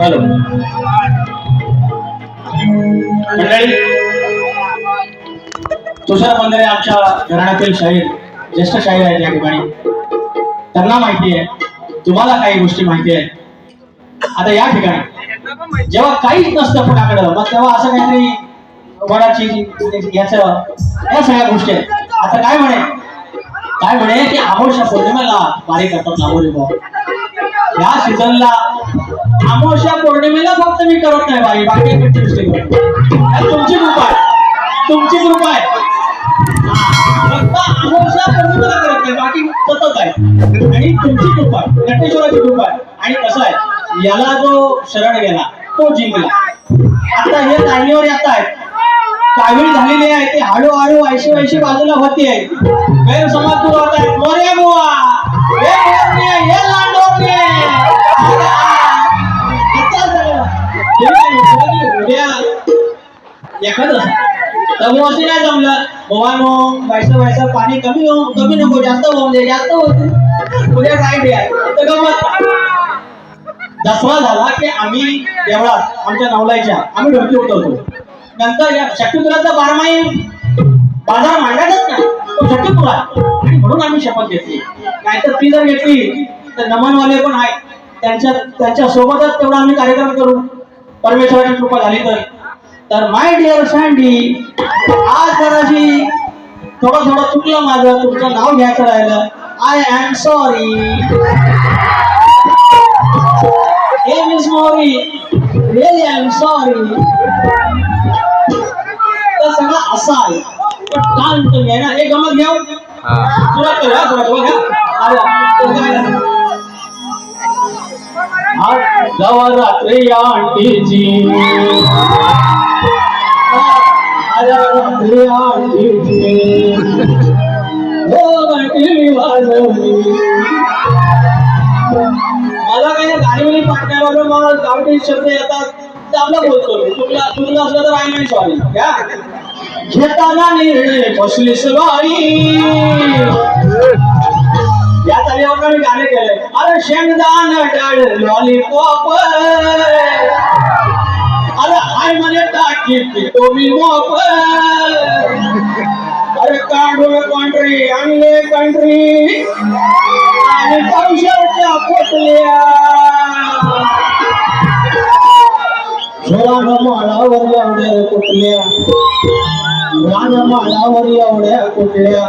Hello मंडळी तुषार बंदरे आमच्या घराण्यातील शाहीर ज्येष्ठ शाहीर आहेत या ठिकाणी. त्यांना माहिती आहे तुम्हाला काही गोष्टी माहिती आहेत. आता या ठिकाणी जेव्हा काहीच नसतं पुण्याकडं मग तेव्हा असं काहीतरी वडाची याच या सगळ्या गोष्टी आहेत. आता काय म्हणे? काय म्हणे की आमोशा पौर्णिमेला बारीक करतात लांबोरी या सीझनला अमावस्या पौर्णिमेला फक्त मी करत नाही बाई बाकी एकाची तुमची कृपा आहे. तुमची कृपा आहे. फक्त अमावस्या पौर्णिमेला करत नाही बाकी सतत आहे. आणि तुमची कृपा आहे. घटेश्वराची कृपा आहे. आणि कसं आहे याला जो शरण गेला तो जिंकला. आता हे लाईनीवर येत आहेत. कावीळ झालेली आहे ते हळूहळू ऐशी ऐशी बाजूला होती आहे. गैरसमज दूर होत आहेत. मोरे गोवा उद्या एखादं. तर मग असे नाही जमलं. भवानो व्हायचं व्हायचं पाणी कमी हो कमी नको जास्त होऊन दे जास्त होते उद्या काय द्या तर गमत. झाला की आम्ही देवळात आमच्या नवलायच्या आम्ही ढोलकी उतरतो नंतर या शक्तीपुराचा बारमाही बाजार मांडायचाच नाही. तो शक्तीपुरा आणि म्हणून आम्ही शपथ घेतली. नाहीतर ती जर घेतली तर नमनवाले पण आहेत. त्यांच्या त्यांच्या सोबतच तेवढा आम्ही कार्यक्रम करू. परमेश्वराची कृपा झाली तर. तर माय डिअर सँडी आज जराशी थोडं थोडं चुकलं माझं तुमचं नाव घ्यायचं राहिलं आय एम सॉरी हे miss Mori really I am sorry तर सगळं असं आहे. कान तुम्ही आहे ना. हे गमत घेऊ तुला करू हा. तुला करू घ्या आला. तो गायला. आज नवरात्री आंटीची. आज नवरात्री मला काही गाडीवरील पाठण्यावर मला गावठी शब्द येतात ते बोलतो मी. तुला तुला असलं तर आई नाही सॉरी घ्या घेताना निर्णय बसली सवारी या चालीवर मी गाणे केले अरे शेंगदान डाळ लॉलीपॉप अरे हाय म्हणे टाकी तो मी मोप अरे काढून कंट्री आणले कंट्री आणि पावसाच्या पोटल्या झोळानं माळावर एवढ्या कुठल्या रान माळावर एवढ्या कुठल्या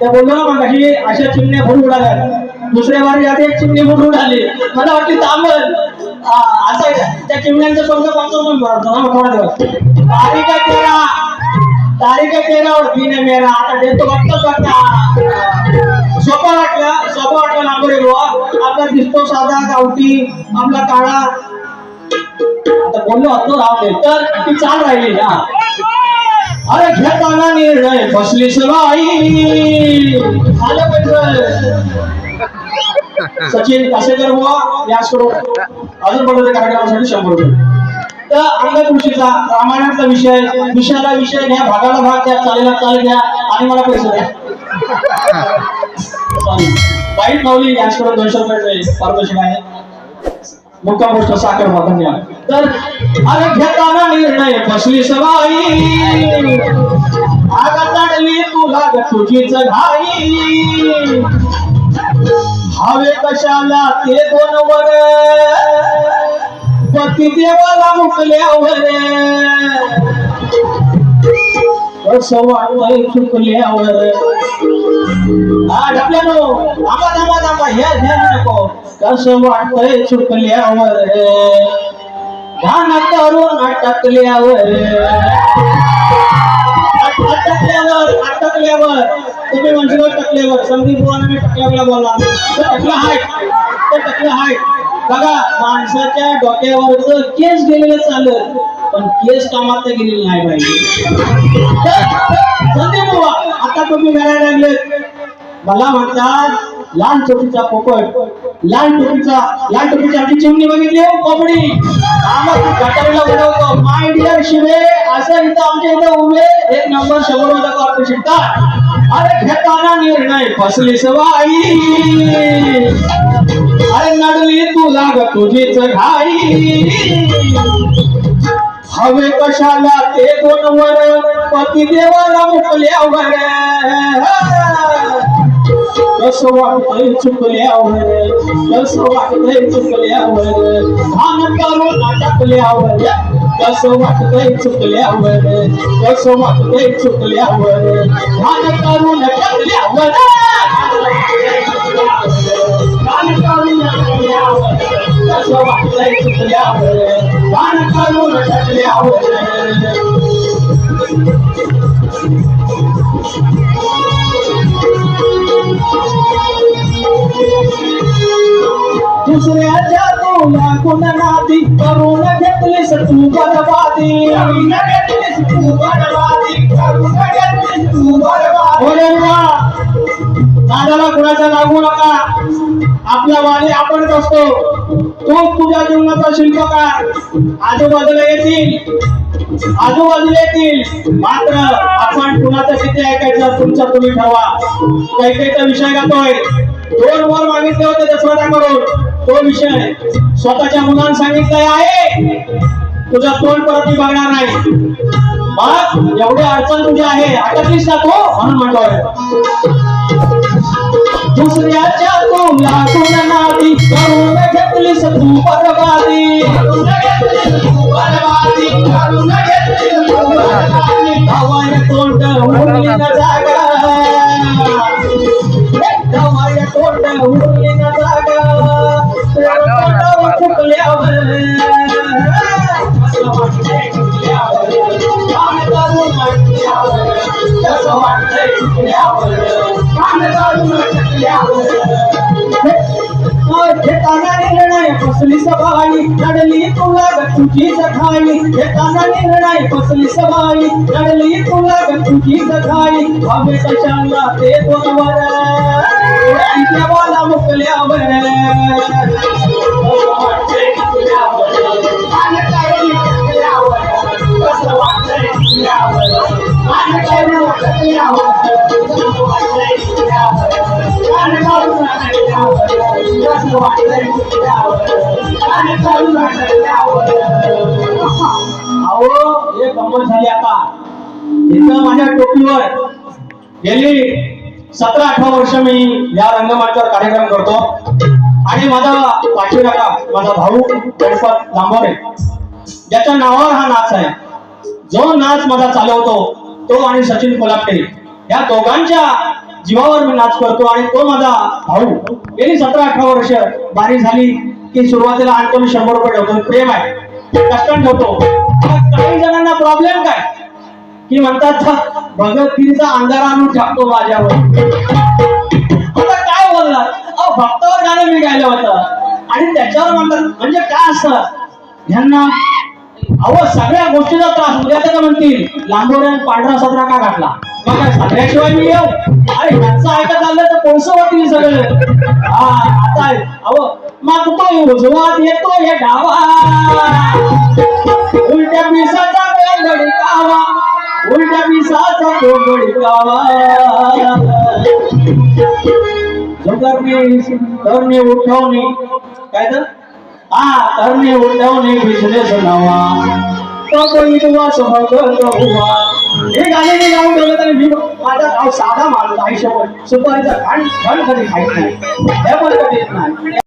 त्या बोललो ना मग ही अशा चिमण्या भरून उडाल्या. दुसऱ्या बारी आता एक चिमणी भरून उडाली. मला वाटली तांबल असं त्या चिमण्यांचं पंख पंचावन्न भरतो ना मग थोडा दिवस तारीख तेरा. तारीख तेरा और दिन मेरा. आता देतो बघतोच वाटता सोपं वाटलं सोपं वाटलं नागोरे बुवा आपला दिसतो साधा गावठी आपला काळा. आता बोललो होतो राहते तर ती चाल राहिली हा. अरे घेताना निर्णय बसली सवाई झालं पाहिजे सचिन कासेकर बुवा याचकडून अजून पडले कार्यक्रमासाठी शंभर रुपये. तर अंगकृषीचा रामायणाचा विषय विषयाला विषय घ्या भागाला भाग द्या चालेला चाल घ्या आणि मला पैसे द्या. सॉरी वाईट माऊली याचकडून दोनशे रुपये पारितोषिक आहे. मुक्का गोष्ट साखर वाटून तर अरे घेताना निर्णय बसली सवाई आग चढली तुला ग तुझीच घाई. हवे कशाला ते दोन वर? पती देवाला मुकल्यावर. कसं चुकल्यावर. हा ढकल्यानो थांबा थांबा थांबा. हे ध्यान नको. कस वाटतंय चुकल्यावर? ध्यान करून अटकल्यावर. अटकल्यावर अटकल्यावर. तुम्ही म्हणजे टकल्यावर संदीप बुवाने मी टकल्यावर बोला. तर टकला हाय. सत्तर टक्के आहे बघा माणसाच्या डोक्यावरच केस गेलेलं चालत पण केस कामात तर गेलेलं नाही पाहिजे संदीप बुवा आता तुम्ही करायला लागले मला म्हणतात लहान छोटीचा पोपट. लाल टोपीचा लाल टोपीची आमची चिमणी बघितली हो कोंबडी. आम्हाला गटारीला बनवतो माय डिअर शिवे असं इथं आमच्या इथं उभे. एक नंबर शंभरमध्ये कॉर्पोरेशन का अरे घेताना निर्णय फसली सवाई. अरे नडली तू लाग तुझीच घाई. हवे कशाला ते दोन वर? पती देवाला मुकल्यावर कसं वाटतंय चुकल्यावर कसं वाटतंय चुकल्यावर भान करून टाकल्यावर कसं वाटतंय चुकल्यावर कसं वाटतंय चुकल्यावर भान करून टाकल्यावर भान करून टाकल्यावर कसं वाटतंय चुकल्यावर भान करून टाकल्यावर दुसऱ्याच्या दादाला कुणाचा लागू नका. आपला वाली आपणच असतो तो तुझ्या जीवनाचा शिल्पकार आजूबाजूला येतील. आजूबाजूला येतील. मात्र आपण कुणाचा किती ऐकायचं तुमचा तुम्ही ठरवा काही काहीचा विषय गातोय. दोन वर मागितले होते दसऱ्याकडून तो विषय स्वतःच्या मुलांना सांगितलंय आहे. तुझा तोंड परत मी बघणार नाही. मग एवढी अडचण तुझी आहे. अटकलीस ना तो? म्हणून म्हणतोय. दुसऱ्याच्या तुला कुण नादी करून घेतलीस. फसली सभाई लढली तुला ग तुझी जखाई घेताना निर्णय फसली सभाई लढली तुला ग तुझी जखाई हवे कशाला ते दोनवर. देवाला मुकल्यावर. कसं आणि अहो हे गंमत झाली आता. इथं माझ्या टोपीवर गेली सतरा अठरा वर्ष मी या रंगमंचावर कार्यक्रम करतो. आणि माझा पाठीराखा माझा भाऊ गणपत दांबोरे ज्याच्या नावावर हा नाच आहे. जो नाच माझा चालवतो तो आणि सचिन कोल्हाटे या दोघांच्या जीवावर मी नाच करतो आणि तो माझा भाऊ गेली सतरा अठरा वर्ष बारी झाली की सुरुवातीला आणतो मी शंभर रुपये ठेवतो. प्रेम आहे. कष्टान ठेवतो. काही जणांना प्रॉब्लेम काय? की म्हणतात भगतगिरीचा अंधार आणून टाकतो माझ्यावर. आता काय बोलणार? अहो भक्तावर गाणं मी गायलं होतं. आणि त्याच्यावर म्हणतात म्हणजे काय असतं? ह्यांना अहो सगळ्या गोष्टीचा त्रास उद्या तर म्हणतील लांबोऱ्या पांढरा सदरा का घातला? मग सगळ्याशिवाय मी येऊ? अरे ह्यांचं ऐकत आलं तर कोणसं वाटतील सगळं. हा आता अहो उजवात येतो हे डावा उलट्या पिसाचा कावा उलट्या पिसाचा कावा उठवणे. काय तर? हा करणे उठवणे बिझनेस नवा. तो विश्वास भगत हे गाणे मी गाऊन ठेवलं तरी मी माझा गाव साधा माणूस आयुष्यभर सुपारीचा घाण घण कधी खायचं नाही. हे पण नाही.